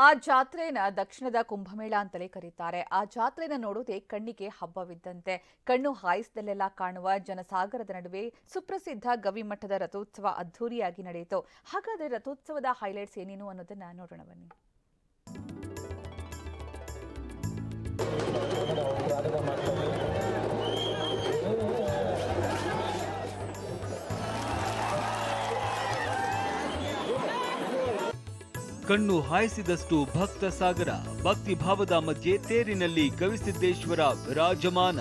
ಆ ಜಾತ್ರೆನ ದಕ್ಷಿಣದ ಕುಂಭಮೇಳ ಅಂತಲೇ ಕರೀತಾರೆ. ಆ ಜಾತ್ರೆನ ನೋಡೋದೇ ಕಣ್ಣಿಗೆ ಹಬ್ಬವಿದ್ದಂತೆ. ಕಣ್ಣು ಹಾಯಿಸದಲ್ಲೆಲ್ಲ ಕಾಣುವ ಜನಸಾಗರದ ನಡುವೆ ಸುಪ್ರಸಿದ್ಧ ಗವಿಮಠದ ರಥೋತ್ಸವ ಅದ್ಧೂರಿಯಾಗಿ ನಡೆಯಿತು. ಹಾಗಾದ್ರೆ ರಥೋತ್ಸವದ ಹೈಲೈಟ್ಸ್ ಏನೇನು ಅನ್ನೋದನ್ನ ನೋಡೋಣ ಬನ್ನಿ. ಕಣ್ಣು ಹಾಯಿಸಿದಷ್ಟು ಭಕ್ತ ಸಾಗರ, ಭಕ್ತಿ ಭಾವದ ಮಧ್ಯೆ ತೇರಿನಲ್ಲಿ ಗವಿಸಿದ್ದೇಶ್ವರ ವಿರಾಜಮಾನ.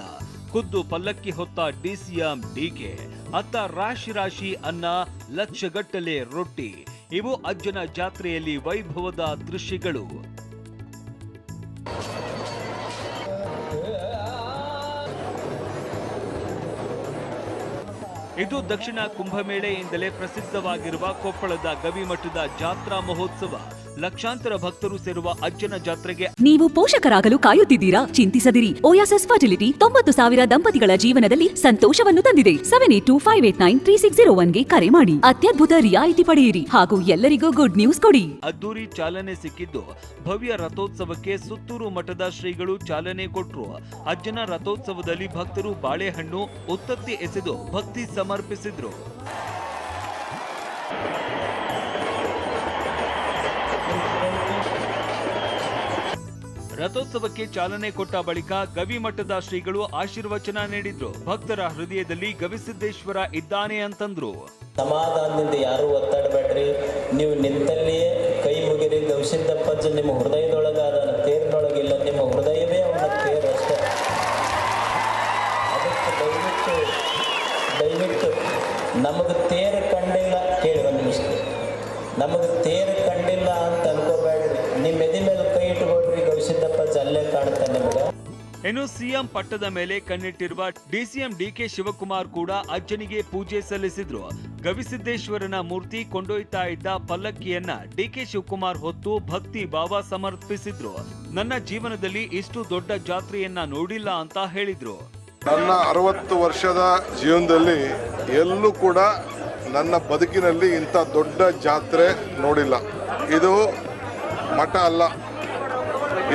ಖುದ್ದು ಪಲ್ಲಕ್ಕಿ ಹೊತ್ತ ಡಿಸಿಎಂ ಡಿಕೆ. ಅತ್ತ ರಾಶಿ ರಾಶಿ ಅನ್ನ ಲಕ್ಷಗಟ್ಟಲೆ ರೊಟ್ಟಿ. ಇವು ಅಜ್ಜನ ಜಾತ್ರೆಯಲ್ಲಿ ವೈಭವದ ದೃಶ್ಯಗಳು. ಇದು ದಕ್ಷಿಣ ಕುಂಭಮೇಳೆಯಿಂದಲೇ ಪ್ರಸಿದ್ಧವಾಗಿರುವ ಕೊಪ್ಪಳದ ಗವಿಮಠದ ಜಾತ್ರಾ ಮಹೋತ್ಸವ. ಲಕ್ಷಾಂತರ ಭಕ್ತರು ಸೇರುವ ಅಜ್ಜನ ಜಾತ್ರೆಗೆ ನೀವು ಪೋಷಕರಾಗಲು ಕಾಯುತ್ತಿದ್ದೀರಾ? ಚಿಂತಿಸದಿರಿ. ಓಯಾಸಸ್ ಫರ್ಟಿಲಿಟಿ ತೊಂಬತ್ತು ಸಾವಿರ ದಂಪತಿಗಳ ಜೀವನದಲ್ಲಿ ಸಂತೋಷವನ್ನು ತಂದಿದೆ. Seven eight two five eight nine three six zero ಒನ್ಗೆ ಕರೆ ಮಾಡಿ. ಅತ್ಯದ್ಭುತ ರಿಯಾಯಿತಿ ಪಡೆಯಿರಿ. ಹಾಗೂ ಎಲ್ಲರಿಗೂ ಗುಡ್ ನ್ಯೂಸ್ ಕೊಡಿ. ಅದ್ದೂರಿ ಚಾಲನೆ ಸಿಕ್ಕಿದ್ದು ಭವ್ಯ ರಥೋತ್ಸವಕ್ಕೆ ಸುತ್ತೂರು ಮಠದ ಶ್ರೀಗಳು ಚಾಲನೆ ಕೊಟ್ಟರು ಅಜ್ಜನ ರಥೋತ್ಸವದಲ್ಲಿ ಭಕ್ತರು ಬಾಳೆಹಣ್ಣು ಉತ್ತತ್ತಿ ಎಸೆದು ಭಕ್ತಿ ಸಮರ್ಪಿಸಿದ್ರು. ರಥೋತ್ಸವಕ್ಕೆ ಚಾಲನೆ ಕೊಟ್ಟ ಬಳಿಕ ಗವಿಮಠದ ಶ್ರೀಗಳು ಆಶೀರ್ವಚನ ನೀಡಿದ್ರು. ಭಕ್ತರ ಹೃದಯದಲ್ಲಿ ಗವಿಸಿದ್ದೇಶ್ವರ ಇದ್ದಾನೆ ಅಂತಂದ್ರು. ಸಮಾಧಾನದಿಂದ ಯಾರು ಒತ್ತಾಡಬೇಡ್ರಿ. ನೀವು ನಿಂತಲ್ಲಿಯೇ ಕೈ ಮುಗಿರಿ ಗವಿಸಿದ್ದಪ್ಪಜ್ಜ ನಿಮ್ಮ ಹೃದಯದೊಳಗೆ ಇನ್ನು ಸಿಎಂ ಪಟ್ಟದ ಮೇಲೆ ಕಣ್ಣಿಟ್ಟಿರುವ ಡಿಸಿಎಂ ಡಿಕೆ ಶಿವಕುಮಾರ್ ಕೂಡ ಅಜ್ಜನಿಗೆ ಪೂಜೆ ಸಲ್ಲಿಸಿದ್ರು. ಗವಿಸಿದ್ದೇಶ್ವರನ ಮೂರ್ತಿ ಕೊಂಡೊಯ್ತಾ ಇದ್ದ ಪಲ್ಲಕ್ಕಿಯನ್ನ ಡಿಕೆ ಶಿವಕುಮಾರ್ ಹೊತ್ತು ಭಕ್ತಿ ಭಾವ ಸಮರ್ಪಿಸಿದ್ರು. ನನ್ನ ಜೀವನದಲ್ಲಿ ಇಷ್ಟು ದೊಡ್ಡ ಜಾತ್ರೆಯನ್ನ ನೋಡಿಲ್ಲ ಅಂತ ಹೇಳಿದ್ರು. ನನ್ನ ಅರವತ್ತು ವರ್ಷದ ಜೀವನದಲ್ಲಿ ಎಲ್ಲೂ ಕೂಡ ನನ್ನ ಬದುಕಿನಲ್ಲಿ ಇಂಥ ದೊಡ್ಡ ಜಾತ್ರೆ ನೋಡಿಲ್ಲ. ಇದು ಮಠ ಅಲ್ಲ.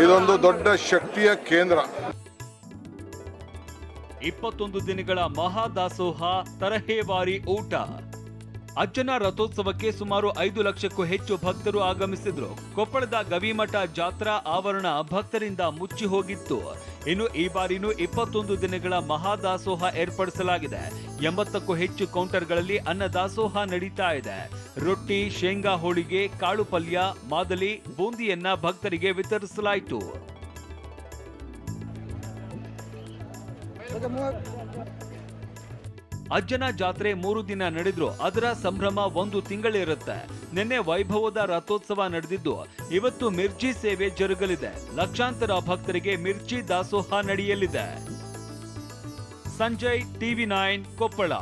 ಇದೊಂದು ದೊಡ್ಡ ಶಕ್ತಿಯ ಕೇಂದ್ರ. ಇಪ್ಪತ್ತೊಂದು ದಿನಗಳ ಮಹಾದಾಸೋಹ ತರಹೇವಾರಿ ಊಟ. ಅಜ್ಜನ ರಥೋತ್ಸವಕ್ಕೆ ಸುಮಾರು ಐದು ಲಕ್ಷಕ್ಕೂ ಹೆಚ್ಚು ಭಕ್ತರು ಆಗಮಿಸಿದ್ರು. ಕೊಪ್ಪಳದ ಗವಿಮಠ ಜಾತ್ರಾ ಆವರಣ ಭಕ್ತರಿಂದ ಮುಚ್ಚಿ ಹೋಗಿತ್ತು. ಇನ್ನು ಈ ಬಾರಿನೂ ಇಪ್ಪತ್ತೊಂದು ದಿನಗಳ ಮಹಾದಾಸೋಹ ಏರ್ಪಡಿಸಲಾಗಿದೆ. ಎಂಬತ್ತಕ್ಕೂ ಹೆಚ್ಚು ಕೌಂಟರ್ಗಳಲ್ಲಿ ಅನ್ನದಾಸೋಹ ನಡೀತಾ ಇದೆ. ರೊಟ್ಟಿ, ಶೇಂಗಾ ಹೋಳಿಗೆ, ಕಾಳು ಪಲ್ಯ, ಮಾದಲಿ, ಬೂಂದಿಯನ್ನ ಭಕ್ತರಿಗೆ ವಿತರಿಸಲಾಯಿತು. ಅಜ್ಜನ ಜಾತ್ರೆ ಮೂರು ದಿನ ನಡೆದ್ರು. ಅದರ ಸಂಭ್ರಮ ಒಂದು ತಿಂಗಳಿರುತ್ತೆ ನಿನ್ನೆ ವೈಭವದ ರಥೋತ್ಸವ ನಡೆದಿದ್ದು, ಇವತ್ತು ಮಿರ್ಚಿ ಸೇವೆ ಜರುಗಲಿದೆ. ಲಕ್ಷಾಂತರ ಭಕ್ತರಿಗೆ ಮಿರ್ಚಿ ದಾಸೋಹ ನಡೆಯಲಿದೆ. Sanjay, TV nine, Koppal.